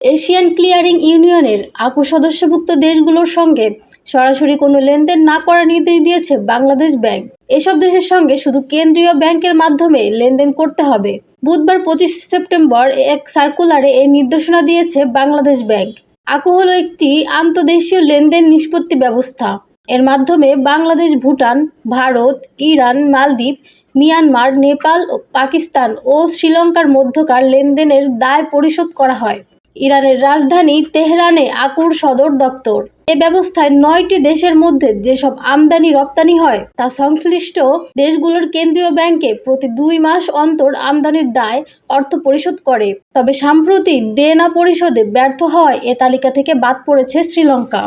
Asian clearing ইউনিয়নের আকু সদস্যভুক্ত দেশগুলোর সঙ্গে সরাসরি কোনো লেনদেন না করার নির্দেশ দিয়েছে বাংলাদেশ ব্যাংক। এসব দেশের সঙ্গে শুধু কেন্দ্রীয় ব্যাংকের মাধ্যমে লেনদেন করতে হবে। বুধবার পঁচিশ সেপ্টেম্বর এক সার্কুলারে এই নির্দেশনা দিয়েছে বাংলাদেশ ব্যাংক। আকু হলো একটি আন্তদেশীয় লেনদেন নিষ্পত্তি ব্যবস্থা। এর মাধ্যমে বাংলাদেশ, ভুটান, ভারত, ইরান, মালদ্বীপ, মিয়ানমার, নেপাল, পাকিস্তান ও শ্রীলঙ্কার মধ্যকার লেনদেনের দায় পরিশোধ করা হয়। ইরানের রাজধানী তেহরানে আকুর সদর দপ্তর। এ ব্যবস্থায় নয়টি দেশের মধ্যে যেসব আমদানি রপ্তানি হয়, তা সংশ্লিষ্ট দেশগুলোর কেন্দ্রীয় ব্যাংকে প্রতি দুই মাস অন্তর আমদানির দায় অর্থ পরিশোধ করে। তবে সাম্প্রতিক দেনা পরিশোধে ব্যর্থ হওয়ায় এ তালিকা থেকে বাদ পড়েছে শ্রীলঙ্কা।